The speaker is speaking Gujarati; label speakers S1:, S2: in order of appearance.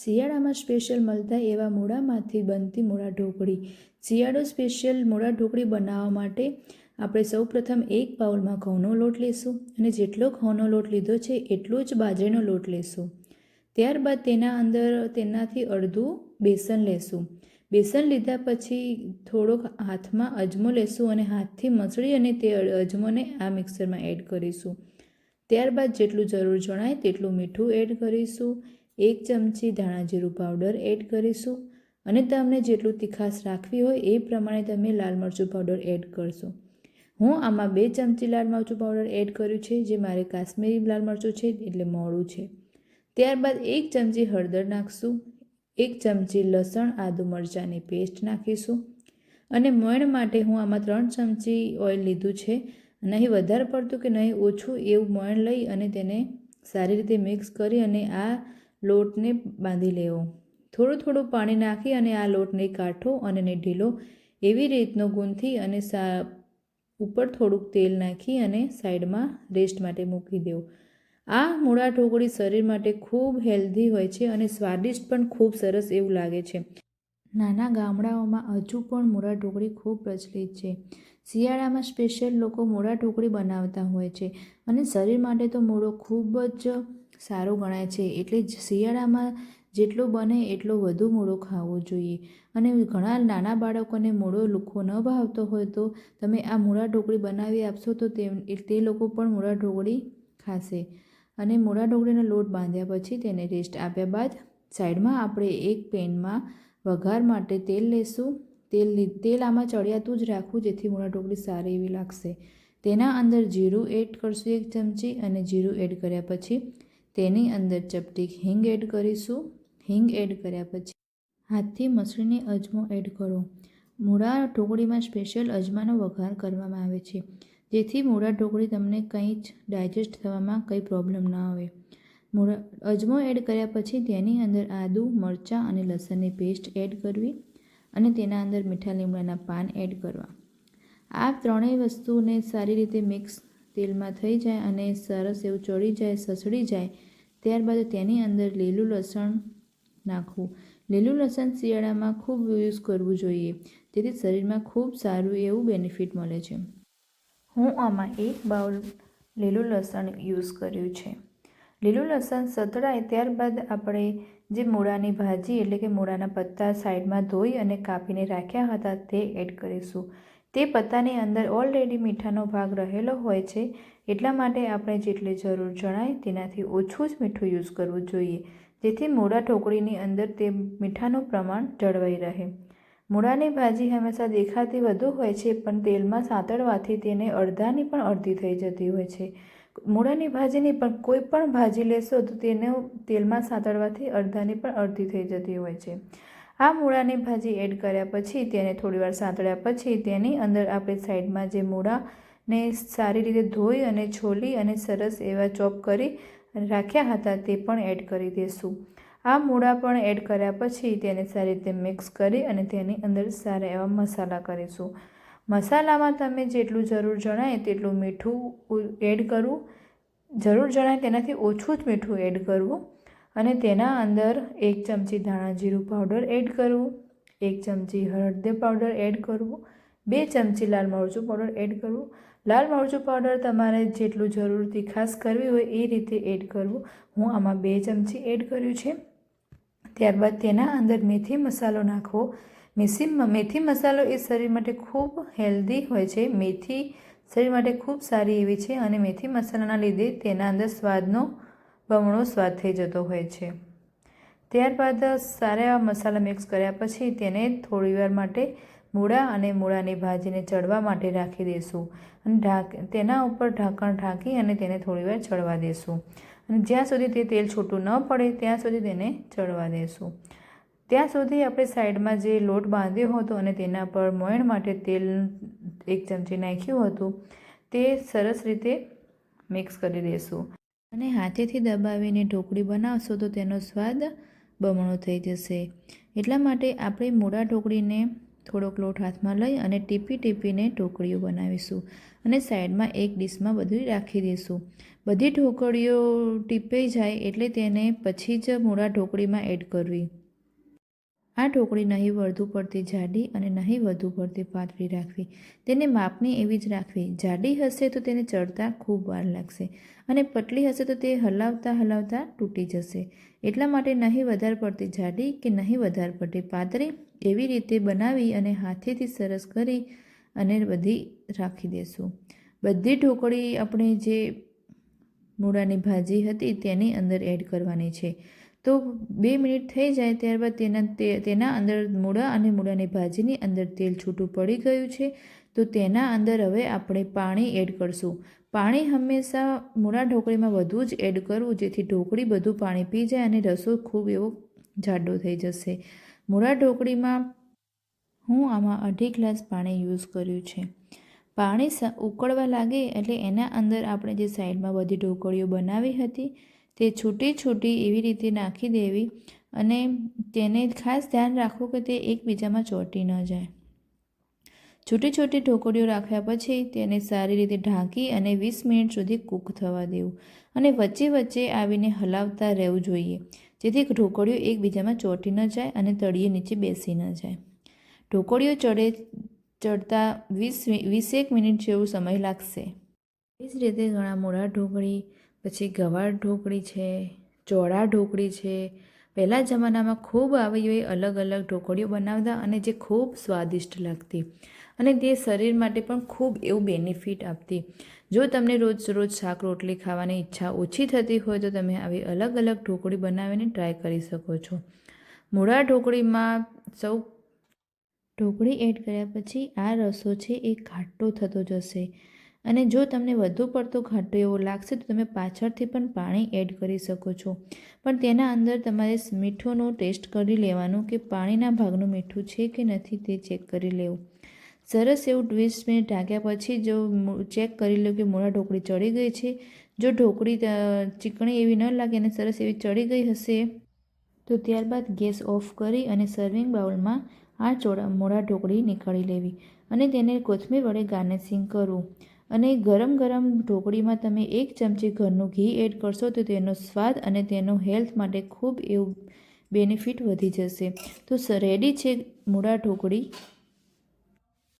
S1: શિયાળામાં સ્પેશિયલ મળતા એવા મૂળામાંથી બનતી મૂળા ઢોકળી. શિયાળો સ્પેશિયલ મૂળા ઢોકળી બનાવવા માટે આપણે સૌપ્રથમ એક બાઉલમાં ઘઉંનો લોટ લેશું અને જેટલો ઘઉંનો લોટ લીધો છે એટલો જ બાજરીનો લોટ લેશું ત્યારબાદ તેના અંદર તેનાથી અડધું બેસન લેશું. બેસન લીધા પછી થોડોક હાથમાં અજમો લેશું અને હાથથી મસળી અને તે અજમોને આ મિક્સરમાં એડ કરીશું. ત્યારબાદ જેટલું જરૂર જણાય તેટલું મીઠું એડ કરીશું. એક ચમચી ધાણા જીરું પાવડર એડ કરીશું અને તમને જેટલું તીખાશ રાખવી હોય એ પ્રમાણે તમે લાલ મરચું પાવડર એડ કરશો. હું આમાં બે ચમચી લાલ મરચું પાવડર એડ કર્યું છે, જે મારે કાશ્મીરી લાલ મરચું છે એટલે મોડું છે. ત્યારબાદ એક ચમચી હળદર નાખશું, એક ચમચી લસણ, આદુ મરચાંની પેસ્ટ નાખીશું. અને મોણ માટે હું આમાં ત્રણ ચમચી ઓઇલ લીધું છે. નહીં વધારે પડતું કે નહીં ઓછું એવું મોણ લઈ અને તેને સારી રીતે મિક્સ કરી અને આ લોટને બાંધી લેવો. થોડું થોડું પાણી નાખી અને આ લોટને કાઢો અને એને ઢીલો એવી રીતનો ગૂંથી અને સા, ઉપર થોડુંક તેલ નાખી અને સાઈડમાં રેસ્ટ માટે મૂકી દેવું. આ મૂળા ઢોકળી શરીર માટે ખૂબ હેલ્ધી હોય છે અને સ્વાદિષ્ટ પણ ખૂબ સરસ એવું લાગે છે. નાના ગામડાઓમાં હજુ પણ મૂળા ઢોકળી ખૂબ પ્રચલિત છે. શિયાળામાં સ્પેશિયલ લોકો મૂળા ઢોકળી બનાવતા હોય છે અને શરીર માટે તો મૂળો ખૂબ જ સારો ગણાય છે એટલે જ શિયાળામાં જેટલો બને એટલો વધુ મૂળો ખાવો જોઈએ. અને ઘણા નાના બાળકોને મૂળો લુખો ન ભાવતો હોય તો તમે આ મૂળા ઢોકળી બનાવી આપશો તો તે તે લોકો પણ મૂળા ઢોકળી ખાશે. અને મૂળા ઢોકળીનો લોટ બાંધ્યા પછી તેને રેસ્ટ આપ્યા બાદ સાઈડમાં આપણે એક પેનમાં વઘાર માટે તેલ લેશું. તેલ તેલ આમાં ચડિયાતું જ રાખવું જેથી મૂળા ઢોકળી સારી એવી લાગશે. તેના અંદર જીરું એડ કરશું એક ચમચી અને જીરું એડ કર્યા પછી તેની અંદર ચપટી હિંગ એડ કરીશું. હિંગ એડ કર્યા પછી હાથથી મસળીને અજમો એડ કરો. મૂળા ઢોકળીમાં સ્પેશિયલ અજમાનો વઘાર કરવામાં આવે છે, જેથી મૂળા ઢોકળી તમને કંઈ જ ડાયજેસ્ટ થવામાં કંઈ પ્રોબ્લેમ ન આવે. મૂળા અજમો એડ કર્યા પછી તેની અંદર આદું, મરચાં અને લસણની પેસ્ટ એડ કરવી અને તેના અંદર મીઠા લીમડાના પાન એડ કરવા. આ ત્રણેય વસ્તુને સારી રીતે મિક્સ તેલમાં થઈ જાય અને સરસ એવું ચડી જાય સસડી જાય ત્યારબાદ તેની અંદર લીલું લસણ નાખવું. લીલું લસણ શિયાળામાં ખૂબ યુઝ કરવું જોઈએ. જેથી શરીરમાં ખૂબ સારું એવું બેનિફિટ મળે છે. હું આમાં એક બાઉલ લીલું લસણ યુઝ કર્યું છે. લીલું લસણ સતળાય ત્યારબાદ આપણે જે મૂળાની ભાજી એટલે કે મૂળાના પત્તા સાઈડમાં ધોઈ અને કાપીને રાખ્યા હતા તે એડ કરીશું. તે પત્તાની અંદર ઓલરેડી મીઠાનો ભાગ રહેલો હોય છે, એટલા માટે આપણે જેટલી જરૂર જણાય તેનાથી ઓછું જ મીઠું યુઝ કરવું જોઈએ, જેથી મૂળા ઢોકળીની અંદર તે મીઠાનું પ્રમાણ જળવાઈ રહે. મૂળાની ભાજી હંમેશા દેખાતી વધુ હોય છે, પણ તેલમાં સાંતળવાથી તેને અડધાની પણ અડધી થઈ જતી હોય છે. મૂળાની ભાજીની પણ કોઈ પણ ભાજી લેશો તો તેને તેલમાં સાંતળવાથી અડધાની પણ અડધી થઈ જતી હોય છે. આ મૂળાની ભાજી એડ કર્યા પછી તેને થોડીવાર સાંતળ્યા પછી તેની અંદર આપણે સાઈડમાં જે મૂળાને સારી રીતે ધોઈ અને છોલી અને સરસ એવા ચોપ કરી રાખ્યા હતા તે પણ એડ કરી દઈશું આ મૂળા પણ એડ કર્યા પછી તેને સારી રીતે મિક્સ કરી અને તેની અંદર સારા એવા મસાલા કરીશું. મસાલામાં તમે જેટલું જરૂર જણાય તેટલું મીઠું એડ કરવું. જરૂર જણાય તેનાથી ઓછું જ મીઠું એડ કરવું. અને તેના અંદર એક ચમચી ધાણા જીરું પાવડર એડ કરવું, એક ચમચી હળદર પાવડર એડ કરવું, બે ચમચી લાલ મરચું પાવડર એડ કરવું. લાલ મરચું પાવડર તમારે જેટલું જરૂર ખાસ કરવી હોય એ રીતે એડ કરવું. હું આમાં બે ચમચી એડ કર્યું છે. ત્યારબાદ તેના અંદર મેથી મસાલો નાખવો. મેસી મેથી મસાલો એ શરીર માટે ખૂબ હેલ્ધી હોય છે. મેથી શરીર માટે ખૂબ સારી એવી છે અને મેથી મસાલાના લીધે તેના અંદર સ્વાદનો બમણો સ્વાદ થઈ જતો હોય છે. ત્યારબાદ સારા એવા મસાલા મિક્સ કર્યા પછી તેને થોડીવાર માટે મૂળા અને મૂળાની ભાજીને ચડવા માટે રાખી દઈશું અને ઢાંક, તેના ઉપર ઢાંકણ ઢાંકી અને તેને થોડીવાર ચડવા દઈશું અને જ્યાં સુધી તે તેલ છૂટું ન પડે, ત્યાં સુધી તેને ચડવા દઈશું ત્યાં સુધી આપણે સાઈડમાં જે લોટ બાંધ્યો હતો અને તેના પર મોયણ માટે તેલ એક ચમચી નાખ્યું હતું, તે સરસ રીતે મિક્સ કરી દઈશું અને હાથેથી દબાવીને ઢોકળી બનાવશો તો તેનો સ્વાદ બમણો થઈ જશે. એટલા માટે આપણે મૂળા ઢોકળીને થોડોક લોટ હાથમાં લઈ અને ટીપી ટીપીને ઢોકળીઓ બનાવીશું અને સાઈડમાં એક ડીશમાં બધું રાખી દઈશું. બધી ઢોકળીઓ ટીપાઈ જાય એટલે તેને પછી જ મૂળા ઢોકળીમાં એડ કરવી. આ ઢોકળી નહીં વધુ પડતી જાડી અને નહીં વધુ પડતી પાતળી રાખવી. તેને માપની એવી જ રાખવી. જાડી હશે તો તેને ચડતા ખૂબ વાર લાગશે અને પતલી હશે તો તે હલાવતા હલાવતા તૂટી જશે. એટલા માટે નહીં વધારે પડતી જાડી કે નહીં વધારે પડતી પાતળી એવી રીતે બનાવી અને હાથેથી સરસ કરી અને બધી રાખી દેશું. બધી ઢોકળી આપણે જે મૂળાની ભાજી હતી તેની અંદર એડ કરવાની છે. તો બે મિનિટ થઈ જાય ત્યારબાદ તેના તેના અંદર મૂળા અને મૂળાની ભાજીની અંદર તેલ છૂટું પડી ગયું છે, તો તેના અંદર હવે આપણે પાણી એડ કરશું. પાણી હંમેશા મૂળા ઢોકળીમાં વધુ જ એડ કરવું, જેથી ઢોકળી બધું પાણી પી જાય અને રસો ખૂબ એવો જાડો થઈ જશે. મૂળા ઢોકળીમાં હું આમાં અઢી ગ્લાસ પાણી યુઝ કર્યું છે. પાણી ઉકળવા લાગે એટલે એના અંદર આપણે જે સાઈડમાં બધી ઢોકળીઓ બનાવી હતી તે છૂટી છૂટી એવી રીતે નાખી દેવી અને તેને ખાસ ધ્યાન રાખવું કે તે એકબીજામાં ચોંટી ન જાય. છૂટી છૂટી ઢોકળીઓ રાખ્યા પછી તેને સારી રીતે ઢાંકી અને વીસ મિનિટ સુધી કૂક થવા દેવું અને વચ્ચે વચ્ચે આવીને હલાવતા રહેવું જોઈએ, જેથી ઢોકળીઓ એકબીજામાં ચોંટી ન જાય અને તળિયે નીચે બેસી ન જાય. ઢોકળીઓ ચડે, ચડતા વીસ વીસેક મિનિટ જેવો સમય લાગશે. એ જ રીતે ઘણા મોડા ઢોકળી પછી ગવાર ઢોકળી છે, ચોળા ઢોકળી છે. પહેલાં જમાનામાં ખૂબ આવી એવી અલગ અલગ ઢોકળીઓ બનાવતા અને જે ખૂબ સ્વાદિષ્ટ લાગતી. અને તે શરીર માટે પણ ખૂબ એવું બેનિફિટ આપતી. જો તમને રોજ રોજ શાક રોટલી ખાવાની ઈચ્છા ઓછી થતી હોય તો તમે આવી અલગ અલગ ઢોકળી બનાવીને ટ્રાય કરી શકો છો. મૂળા ઢોકળીમાં સૌ ઢોકળી એડ કર્યા પછી આ રસો છે એ ઘાટો થતો જશે. અને જો તમને વધુ પડતો ઘાટો એવો લાગશે, તો તમે પાછળથી પણ પાણી એડ કરી શકો છો. પણ તેના અંદર તમારે મીઠુંનો ટેસ્ટ કરી લેવાનું કે પાણીના ભાગનું મીઠું છે કે નથી તે ચેક કરી લેવું. સરસ એવું વીસ મિનિટ ઢાંક્યા પછી જો ચેક કરી લો કે મોળા ઢોકળી ચડી ગઈ છે. જો ઢોકળી ચીકણી એવી ન લાગે અને સરસ એવી ચડી ગઈ હશે, તો ત્યારબાદ ગેસ ઓફ કરી અને સર્વિંગ બાઉલમાં આ ચોળા મોળા ઢોકળી નીકાળી લેવી અને તેને કોથમીર વડે ગાર્નિશિંગ કરવું. અને ગરમ ગરમ ઢોકળીમાં તમે એક ચમચી ઘરનું ઘી એડ કરશો તો તેનો સ્વાદ અને તેનો હેલ્થ માટે ખૂબ એવું બેનિફિટ વધી જશે. તો રેડી છે મૂળા ઢોકળી?